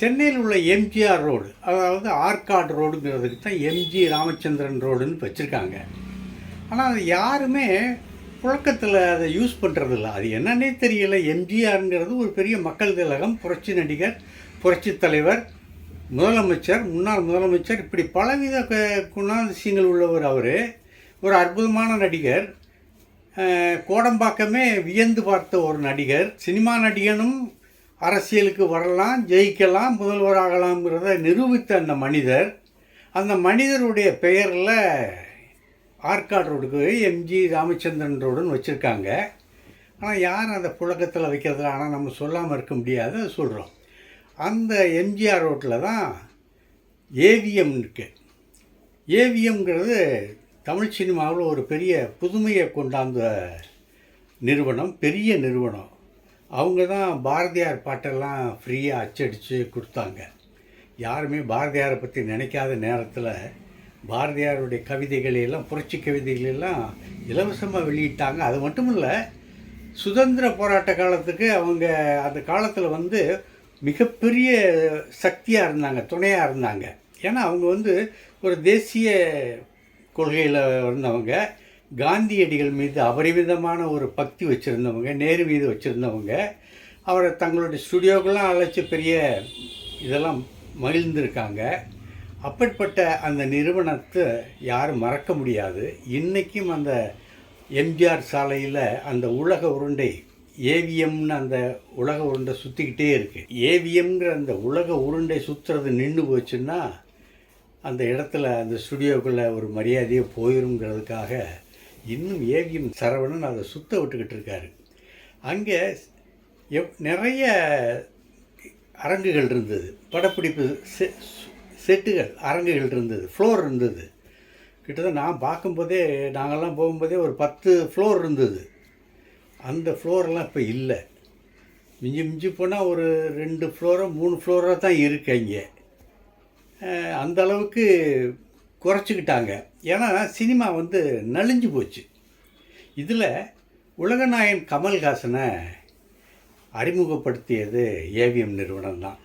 சென்னையில் உள்ள எம்ஜிஆர் ரோடு அதாவது ஆர்காட் ரோடுங்கிறதுக்கு தான் எம்ஜி ராமச்சந்திரன் ரோடுன்னு வச்சுருக்காங்க. ஆனால் அது யாருமே புழக்கத்தில் அதை யூஸ் பண்ணுறதில்ல அது என்னன்னே தெரியல. எம்ஜிஆருங்கிறது ஒரு பெரிய மக்கள் திலகம் புரட்சி நடிகர் புரட்சி தலைவர் முதலமைச்சர் முன்னாள் முதலமைச்சர் இப்படி பலவித குணாதிசயங்கள் உள்ளவர் அவர். ஒரு அற்புதமான நடிகர். கோடம்பாக்கமே வியந்து பார்த்த ஒரு நடிகர். சினிமா நடிகனும் அரசியலுக்கு வரலாம் ஜெயிக்கலாம் முதல்வராகலாம்ங்கிறத நிரூபித்த அந்த மனிதர் அந்த மனிதருடைய பெயரில் ஆற்காடு ரோடுக்கு எம்ஜி ராமச்சந்திரன் ரோடுன்னு வச்சுருக்காங்க. ஆனால் யார் அந்த புழக்கத்தில் வைக்கிறது ஆனால் நம்ம சொல்லாமல் இருக்க முடியாது சொல்கிறோம் அந்த எம்ஜிஆர் ரோட்டில் தான் ஏவிஎம் இருக்குது ஏவிஎம்ங்கிறது தமிழ் சினிமாவில் ஒரு பெரிய புதுமையை கொண்டாந்த நிறுவனம் பெரிய நிறுவனம். அவங்க தான் பாரதியார் பாட்டெல்லாம் ஃப்ரீயாக அச்சடித்து கொடுத்தாங்க. யாருமே பாரதியாரை பற்றி நினைக்காத நேரத்தில் பாரதியாருடைய கவிதைகளையெல்லாம் புரட்சி கவிதைகளெல்லாம் இலவசமாக வெளியிட்டாங்க. அது மட்டும் இல்லை சுதந்திர போராட்ட காலத்துக்கு அவங்க அந்த காலத்தில் வந்து மிகப்பெரிய சக்தியாக இருந்தாங்க துணையாக இருந்தாங்க. ஏன்னா அவங்க வந்து ஒரு தேசிய கொள்கையில் வந்தவங்க காந்தியடிகள் மீது அபரிமிதமான ஒரு பக்தி வச்சுருந்தவங்க நேரு மீது வச்சுருந்தவங்க அவரை தங்களுடைய ஸ்டுடியோக்கெல்லாம் அழைச்சி பெரிய இதெல்லாம் மகிழ்ந்திருக்காங்க. அப்படிப்பட்ட அந்த நிறுவனத்தை யாரும் மறக்க முடியாது. இன்றைக்கும் அந்த எம்ஜிஆர் சாலையில் அந்த உலக உருண்டை ஏவிஎம்னு அந்த உலக உருண்டை சுற்றிக்கிட்டே இருக்குது ஏவிஎம்ங்கிற அந்த உலக உருண்டை சுற்றுறது நின்று போச்சுன்னா அந்த இடத்துல அந்த ஸ்டுடியோக்குள்ளே ஒரு மரியாதையே போயிருங்கிறதுக்காக இன்னும் ஏவிஎம் சரவணன் அதை சுத்த விட்டுக்கிட்டு இருக்காரு. அங்கே எவ் நிறைய அரங்குகள் இருந்தது. படப்பிடிப்பு செ- செட்டுகள் அரங்குகள் இருந்தது. ஃப்ளோர் இருந்தது. கிட்டத்தட்ட நான் பார்க்கும்போதே நாங்கள்லாம் போகும்போதே ஒரு பத்து ஃப்ளோர் இருந்தது. அந்த ஃப்ளோரெல்லாம் இப்போ இல்லை. மிஞ்சி மிஞ்சி போனால் ஒரு ரெண்டு ஃப்ளோரோ மூணு ஃப்ளோரோ தான் இருக்கு இங்கே அந்தளவுக்கு அந்த அளவுக்கு குறைச்சிக்கிட்டாங்க. ஏன்னா சினிமா வந்து நலிஞ்சு போச்சு. இதில் உலகநாயகன் கமல்ஹாசனை அறிமுகப்படுத்தியது ஏவிஎம் நிறுவனம் தான்.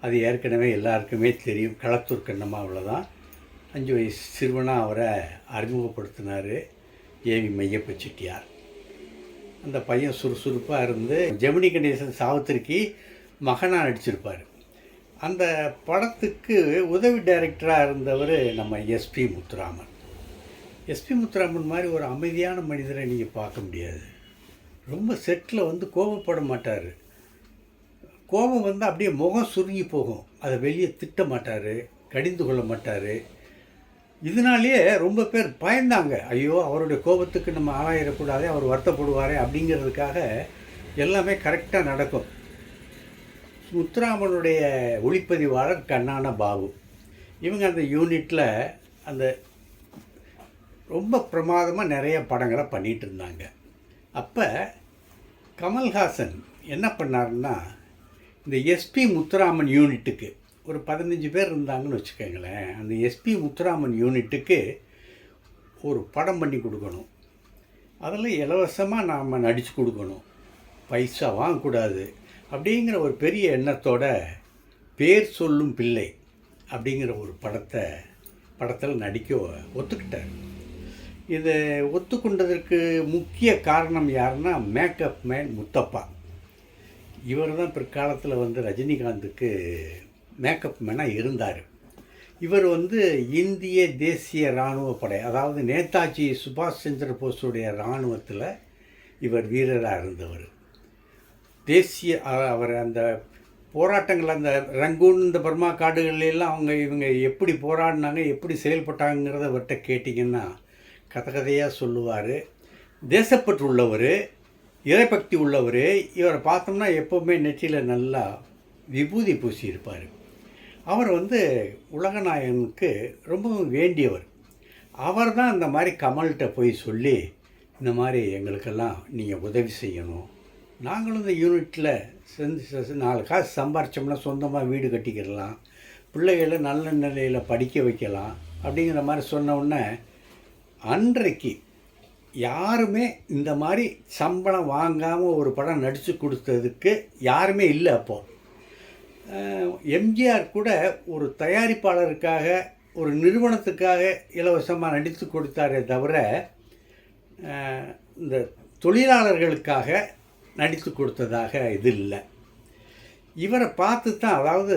அது ஏற்கனவே எல்லாருக்குமே தெரியும். களத்தூர் கண்ணம்மாவில் தான் அஞ்சு வயசு சிறுவனாக அவரை அறிமுகப்படுத்தினார் ஏவி மையப்ப செட்டியார். அந்த பையன் சுறுசுறுப்பாக இருந்து ஜெமினி கணேசன் சாவத்திற்கு மகனாக நடிச்சிருப்பார். அந்த படத்துக்கு உதவி டைரக்டராக இருந்தவர் நம்ம எஸ்பி முத்துராமன். எஸ்பி முத்துராமன் மாதிரி ஒரு அமைதியான மனிதரை நீங்கள் பார்க்க முடியாது. ரொம்ப செட்டில் வந்து கோபப்பட மாட்டார். கோபம் வந்து அப்படியே முகம் சுருங்கி போகும். அதை வெளியே திட்ட மாட்டார் கடிந்து கொள்ள மாட்டார். இதனாலேயே ரொம்ப பேர் பயந்தாங்க. ஐயோ அவருடைய கோபத்துக்கு நம்ம ஆளாயிடக்கூடாது அவர் வருத்தப்படுவாரே அப்படிங்கிறதுக்காக எல்லாமே கரெக்டாக நடக்கும். முத்துராமனுடைய ஒளிப்பதிவாளர் கண்ணான பாபு. இவங்க அந்த யூனிட்டில் அந்த ரொம்ப பிரமாதமாக நிறைய படங்களை பண்ணிகிட்டு இருந்தாங்க. அப்போ கமல்ஹாசன் என்ன பண்ணாருன்னா இந்த எஸ்பி முத்துராமன் யூனிட்டுக்கு ஒரு பதினஞ்சு பேர் இருந்தாங்கன்னு வச்சுக்கோங்களேன் அந்த எஸ்பி முத்துராமன் யூனிட்டுக்கு ஒரு படம் பண்ணி கொடுக்கணும். அதில் இலவசமாக நாம் நடித்து கொடுக்கணும். பைசா வாங்கக்கூடாது. அப்படிங்கிற ஒரு பெரிய எண்ணத்தோட பேர் சொல்லும் பிள்ளை அப்படிங்கிற ஒரு படத்தை படத்தில் நடிக்க ஒத்துக்கிட்டார். இதை ஒத்துக்கொண்டதற்கு முக்கிய காரணம் யாருன்னா மேக்கப் மேன் முத்தப்பா. இவர் தான் பிற்காலத்தில் வந்து ரஜினிகாந்துக்கு மேக்கப் மேனாக இருந்தார். இவர் வந்து இந்திய தேசிய இராணுவ படை அதாவது நேதாஜி சுபாஷ் சந்திர போஸுடைய இராணுவத்தில் இவர் வீரராக இருந்தவர். தேசிய அவர் அந்த போராட்டங்கள் அந்த ரங்கூன் இந்த பர்மா காடுகள்லாம் அவங்க இவங்க எப்படி போராடினாங்க எப்படி செயல்பட்டாங்கிறத அவர்கிட்ட கேட்டிங்கன்னா கதை கதையாக சொல்லுவார். தேசப்பற்று உள்ளவர் இறைபக்தி உள்ளவர் இவரை பார்த்தோம்னா எப்போவுமே நெற்றியில் நல்லா விபூதி பூசி இருப்பார் அவர் வந்து உலகநாயகனுக்கு ரொம்பவும் வேண்டியவர். அவர் தான் இந்த மாதிரி கமல்கிட்ட போய் சொல்லி இந்த மாதிரி எங்களுக்கெல்லாம் நீங்கள் உதவி செய்யணும். நாங்களும் இந்த யூனிட்டில் செஞ்சு நாலு காசு சம்பாரிச்சோம்னா சொந்தமாக வீடு கட்டிக்கிடலாம். பிள்ளைகளை நல்ல நிலையில் படிக்க வைக்கலாம். அப்படிங்கிற மாதிரி சொன்ன உடனே அன்றைக்கு யாருமே இந்த மாதிரி சம்பளம் வாங்காமல் ஒரு படம் நடித்து கொடுத்ததுக்கு யாருமே இல்லை அப்போது எம்ஜிஆர் கூட ஒரு தயாரிப்பாளருக்காக ஒரு நிறுவனத்துக்காக இலவசமாக நடித்து கொடுத்தாரே தவிர இந்த தொழிலாளர்களுக்காக நடித்து கொடுத்ததாக இது இல்லை இவரை பார்த்து தான் அதாவது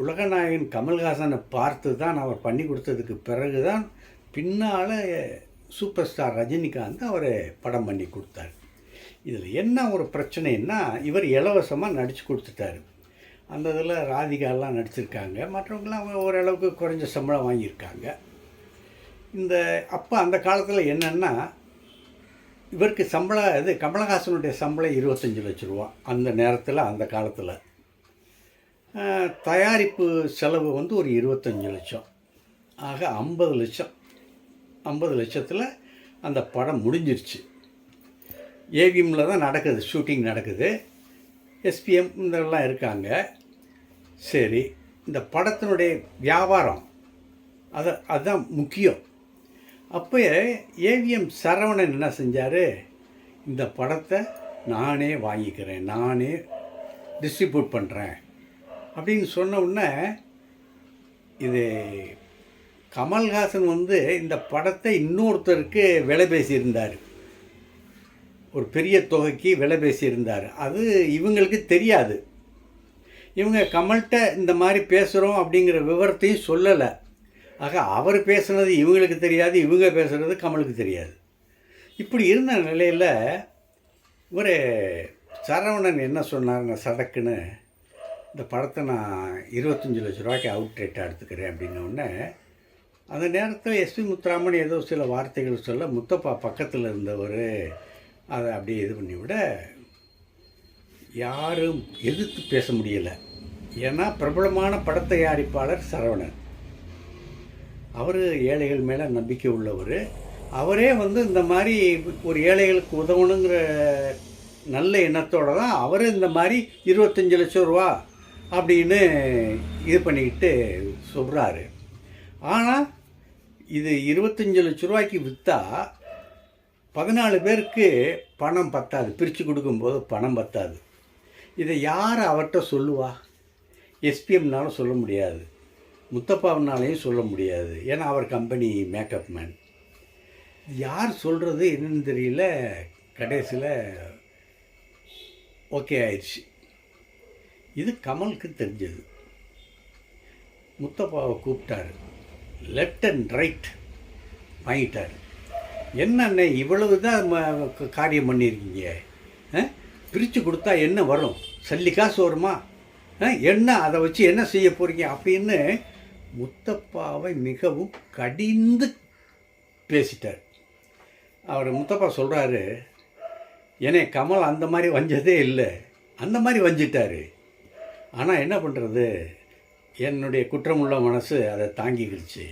உலகநாயகன் கமல்ஹாசனை பார்த்து தான் அவர் பண்ணி கொடுத்ததுக்கு பிறகு தான் பின்னால் சூப்பர் ஸ்டார் ரஜினிகாந்த் அவரை படம் பண்ணி கொடுத்தார். இதில் என்ன ஒரு பிரச்சனைன்னா இவர் இலவசமாக நடித்து கொடுத்துட்டாரு. அந்த இதில் ராதிகாலாம் நடிச்சிருக்காங்க. மற்றவங்களாம் ஓரளவுக்கு குறைஞ்ச சம்பளம் வாங்கியிருக்காங்க. இந்த அப்போ அந்த காலத்தில் என்னென்னா இவருக்கு சம்பளம் இது கமலஹாசனுடைய சம்பளம் இருபத்தஞ்சி லட்ச ரூபா அந்த நேரத்தில் அந்த காலத்தில். தயாரிப்பு செலவு வந்து ஒரு இருபத்தஞ்சி லட்சம். ஆக ஐம்பது லட்சம். ஐம்பது லட்சத்தில் அந்த படம் முடிஞ்சிருச்சு. ஏவிஎம்மில் தான் நடக்குது ஷூட்டிங் நடக்குது. எஸ்பிஎம் இதெல்லாம் இருக்காங்க. சரி இந்த படத்தினுடைய வியாபாரம் அதை அதுதான் முக்கியம். அப்போ ஏவிஎம் சரவணன் என்ன செஞ்சார்? இந்த படத்தை நானே வாங்கிக்கிறேன் நானே டிஸ்ட்ரிபியூட் பண்ணுறேன் அப்படின்னு சொன்ன உடனே இது கமல்ஹாசன் வந்து இந்த படத்தை இன்னொருத்தருக்கு விலை பேசியிருந்தார். ஒரு பெரிய தொகைக்கு விலை பேசியிருந்தார். அது இவங்களுக்கு தெரியாது. இவங்க கமல்கிட்ட இந்த மாதிரி பேசுகிறோம் அப்படிங்கிற விவரத்தையும் சொல்லலை. ஆக அவர் பேசுனது இவங்களுக்கு தெரியாது இவங்க பேசுகிறது கமலுக்கு தெரியாது. இப்படி இருந்த நிலையில் ஒரு சரவணன் என்ன சொன்னாருங்க சடக்குன்னு இந்த படத்தை நான் இருபத்தஞ்சி லட்ச ரூபாய்க்கு அவுட் ரேட்டாக எடுத்துக்கிறேன் அப்படின்ன உடனே அந்த நேரத்தில் எஸ்பி முத்துராமன் ஏதோ சில வார்த்தைகள் சொல்ல முத்தப்பா பக்கத்தில் இருந்தவர் அதை அப்படியே இது பண்ணி விட யாரும் எதிர்த்து பேச முடியலை. ஏன்னா பிரபலமான படத் தயாரிப்பாளர் சரவணன். அவர் ஏழைகள் மேலே நம்பிக்கை உள்ளவர். அவரே வந்து இந்த மாதிரி ஒரு ஏழைகளுக்கு உதவணுங்கிற நல்ல எண்ணத்தோடு தான் அவர் இந்த மாதிரி இருபத்தஞ்சி லட்சம் ரூபா அப்படின்னு இது பண்ணிக்கிட்டு சொல்கிறாரு ஆனால் இது இருபத்தஞ்சி லட்ச ரூபாய்க்கு விற்றா பதினாலு பேருக்கு பணம் பத்தாது. பிரித்து கொடுக்கும்போது பணம் பத்தாது. இதை யார் அவர்கிட்ட சொல்லுவா? எஸ்பிஎம்னாலும் சொல்ல முடியாது. முத்தப்பாவனாலையும் சொல்ல முடியாது. ஏன்னா அவர் கம்பெனி மேக்கப் மேன் யார் சொல்கிறது என்னன்னு தெரியல. கடைசியில் ஓகே ஆயிடுச்சு. இது கமலுக்கு தெரிஞ்சது. முத்தப்பாவை கூப்பிட்டாரு. லெஃப்ட் அண்ட் ரைட் வாங்கிட்டார். என்னண்ணே இவ்வளவு தான் காரியம் பண்ணியிருக்கீங்க? பிரித்து கொடுத்தா என்ன வரும்? சல்லி காசு வருமா ஆ, என்ன அதை வச்சு என்ன செய்ய போகிறீங்க அப்படின்னு முத்தப்பாவை மிகவும் கடிந்து பேசிட்டார். அவர் முத்தப்பா சொல்கிறாரு என்னை கமல் அந்த மாதிரி வஞ்சதே இல்லை. அந்த மாதிரி வஞ்சிட்டாரு. ஆனால் என்ன பண்ணுறது என்னுடைய குற்றமுள்ள மனசு அதை தாங்கிக்கிடுச்சு.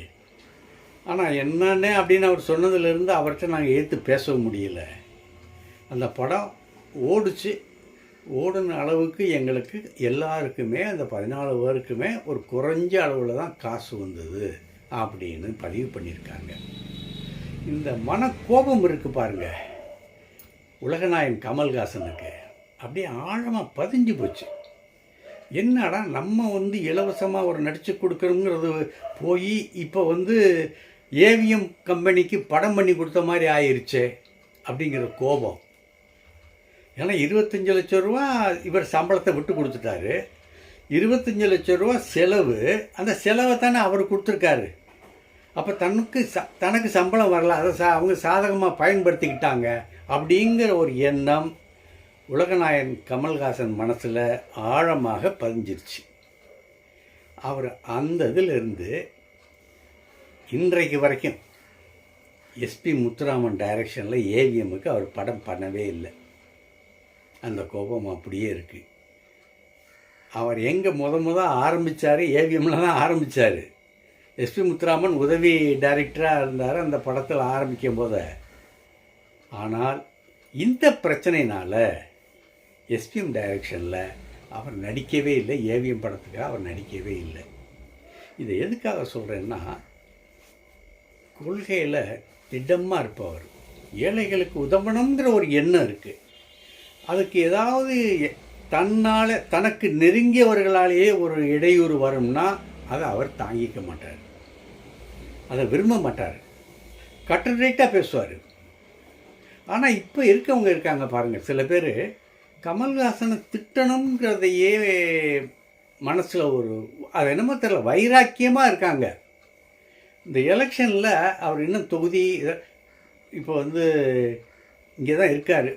ஆனால் என்னன்னு அப்படின்னு அவர் சொன்னதுலேருந்து அவர்கிட்ட நாங்கள் ஏற்று பேசவும் முடியல. அந்த படம் ஓடிச்சு. ஓடின அளவுக்கு எங்களுக்கு எல்லாருக்குமே அந்த பதினாலு பேருக்குமே ஒரு குறைஞ்ச அளவில் தான் காசு வந்தது அப்படின்னு பதிவு பண்ணியிருக்காங்க. இந்த மனக்கோபம் இருக்கு பாருங்க. உலகநாயகன் கமல்ஹாசனுக்கு அப்படியே ஆழமாக பதிஞ்சு போச்சு. என்னடா நம்ம வந்து இலவசமாக ஒரு நடித்து கொடுக்குறோங்கிறது போய் இப்போ வந்து ஏவிஎம் கம்பெனிக்கு படம் பண்ணி கொடுத்த மாதிரி ஆயிடுச்சே அப்படிங்கிற கோபம். ஏன்னா இருபத்தஞ்சி லட்ச ரூபா இவர் சம்பளத்தை விட்டு கொடுத்துட்டாரு. இருபத்தஞ்சி லட்ச ரூபா செலவு அந்த செலவை தானே அவர் கொடுத்துருக்காரு. அப்போ தனக்கு ச தனக்கு சம்பளம் வரல அதை சா அவங்க சாதகமாக பயன்படுத்திக்கிட்டாங்க அப்படிங்கிற ஒரு எண்ணம் உலகநாயன் கமல்ஹாசன் மனசில் ஆழமாக பதிஞ்சிருச்சு. அவர் அந்த இதிலிருந்து இன்றைக்கு வரைக்கும் எஸ்பி முத்துராமன் டைரக்ஷனில் ஏவிஎம்முக்கு அவர் படம் பண்ணவே இல்லை. அந்த கோபம் அப்படியே இருக்குது அவர் எங்கே முத முத ஆரம்பித்தார் ஏவிஎம்மில் தான் ஆரம்பித்தார் எஸ்பி முத்துராமன் உதவி டைரக்டராக இருந்தார் அந்த படத்தில் ஆரம்பிக்கும் போத. ஆனால் இந்த பிரச்சனையினால் எஸ்பிஎம் டைரக்ஷனில் அவர் நடிக்கவே இல்லை ஏவிஎம் படத்துக்கு அவர் நடிக்கவே இல்லை. இதை எதுக்காக சொல்கிறேன்னா கொள்கையில் திடமாக இருப்பவர் ஏழைகளுக்கு உதவணுங்கிற ஒரு எண்ணம் இருக்குது அதுக்கு ஏதாவது தன்னால் தனக்கு நெருங்கியவர்களாலேயே ஒரு இடையூறு வரும்னா அதை அவர் தாங்கிக்க மாட்டார். அதை விரும்ப மாட்டார். கட்டுரைட்டாக பேசுவார். ஆனால் இப்போ இருக்கவங்க இருக்காங்க பாருங்கள் சில பேர் கமல்ஹாசனை திட்டணுங்கிறதையே மனசில் ஒரு அது என்னமோ தெரியல வைராக்கியமாக இருக்காங்க. இந்த எலெக்ஷனில் அவர் இன்னும் தொகுதி இப்போ வந்து இங்கே தான் இருக்கார்.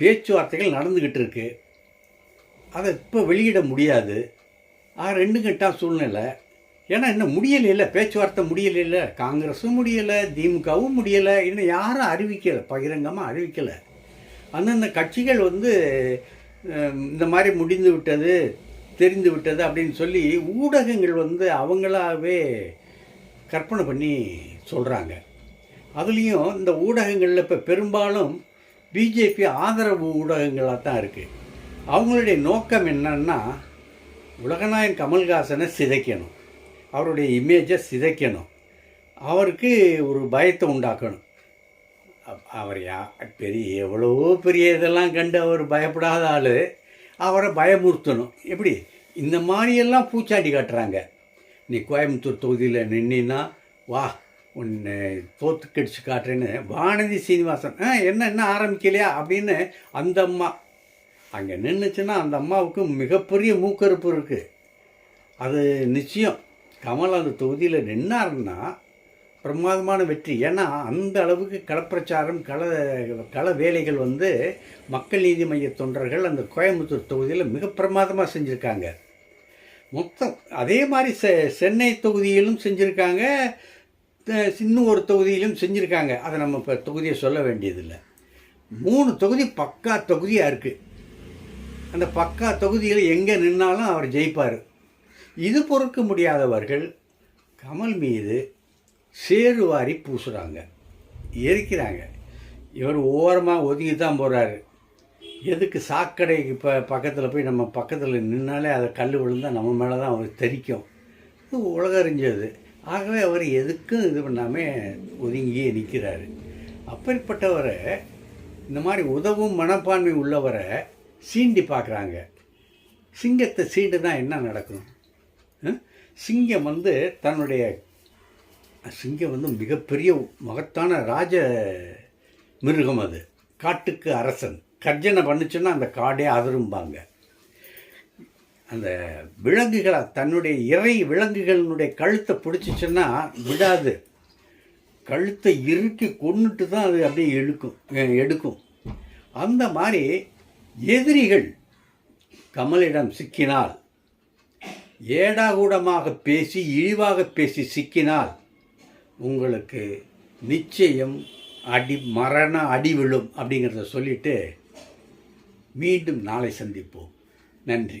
பேச்சுவார்த்தைகள் நடந்துக்கிட்டு இருக்கு அதை இப்போ வெளியிட முடியாது. ஆ ரெண்டு கட்டா சூழ்நிலை. ஏன்னா இன்னும் முடியலைல்ல பேச்சுவார்த்தை முடியலைல்ல காங்கிரஸும் முடியலை. திமுகவும் முடியலை. இன்னும் யாரும் அறிவிக்கலை. பகிரங்கமாக அறிவிக்கலை. அந்தந்த கட்சிகள் வந்து இந்த மாதிரி முடிந்து விட்டது தெரிந்து விட்டது அப்படின்னு சொல்லி ஊடகங்கள் வந்து அவங்களாவே கற்பனை பண்ணி சொல்கிறாங்க அதுலேயும் இந்த ஊடகங்களில் இப்போ பெரும்பாலும் பிஜேபி ஆதரவு ஊடகங்களாக தான் இருக்குது அவங்களுடைய நோக்கம் என்னன்னா உலகநாயகன் கமல்ஹாசனை சிதைக்கணும். அவருடைய இமேஜை சிதைக்கணும். அவருக்கு ஒரு பயத்தை உண்டாக்கணும். அப்- அவர் யா பெரிய எவ்வளவோ பெரிய இதெல்லாம் கண்டு அவர் பயப்படாத ஆள். அவரை பயமுறுத்தணும். எப்படி? இந்த மாதிரியெல்லாம் பூச்சாண்டி காட்டுறாங்க. நீ கோயம்புத்தூர் தொகுதியில் நின்னா வா உன்னை தோத்து கடிச்சு காட்டுறேன்னு வானதி சீனிவாசன் ஆ என்ன என்ன ஆரம்பிக்கலையா? அப்படின்னு அந்த அம்மா அங்கே நின்றுச்சுன்னா அந்த அம்மாவுக்கு மிகப்பெரிய மூக்கறுப்பு இருக்குது அது நிச்சயம். கமல் அந்த தொகுதியில் நின்னாருன்னா பிரமாதமான வெற்றி. ஏன்னா அந்த அளவுக்கு களப்பிரச்சாரம் கள கள வேலைகள் வந்து மக்கள் நீதி மைய தொண்டர்கள் அந்த கோயம்புத்தூர் தொகுதியில் மிக பிரமாதமாக செஞ்சுருக்காங்க. மொத்தம் அதே மாதிரி செ சென்னை தொகுதியிலும் செஞ்சுருக்காங்க. இன்னும் ஒரு தொகுதியிலும் செஞ்சுருக்காங்க. அதை நம்ம இப்போ தொகுதியை சொல்ல வேண்டியதில்லை. மூணு தொகுதி பக்கா தொகுதியாக இருக்குது அந்த பக்கா தொகுதியில் எங்கே நின்னாலும் அவர் ஜெயிப்பார். இது பொறுக்க முடியாதவர்கள் கமல் மீது சேருவாரி பூசுகிறாங்க எரிக்கிறாங்க. இவர் ஓரமாக ஒதுங்கி தான் போகிறாரு எதுக்கு சாக்கடைக்கு இப்போ பக்கத்தில் போய் நம்ம பக்கத்தில் நின்னாலே அதை கல் விழுந்தால் நம்ம மேலே தான் அவர் தெரிக்கும் இது உலகம் அறிஞ்சது ஆகவே அவர் எதுக்கும் இது பண்ணாமல் ஒதுங்கியே நிற்கிறாரு அப்படிப்பட்டவரை இந்த மாதிரி உதவும் மனப்பான்மை உள்ளவரை சீண்டி பார்க்குறாங்க. சிங்கத்தை சீண்டு தான் என்ன நடக்கும்? சிங்கம் வந்து தன்னுடைய சிங்கம் வந்து மிகப்பெரிய மகத்தான ராஜ மிருகம் அது. காட்டுக்கு அரசன். கர்ஜனை பண்ணுச்சுன்னா அந்த காடே அதிரும்பாங்க அந்த விலங்குகளை தன்னுடைய இறை விலங்குகளினுடைய கழுத்தை பிடிச்சிச்சுன்னா விடாது கழுத்தை இறுக்கி கொன்னுட்டு தான் அது அப்படியே எடுக்கும் எடுக்கும். அந்த மாதிரி எதிரிகள் கமலிடம் சிக்கினால் ஏடாகூடமாக பேசி இழிவாக பேசி சிக்கினால் உங்களுக்கு நிச்சயம் அடி மரண அடி விழும் அப்படிங்கிறத சொல்லிட்டு மீண்டும் நாளை சந்திப்போம். நன்றி.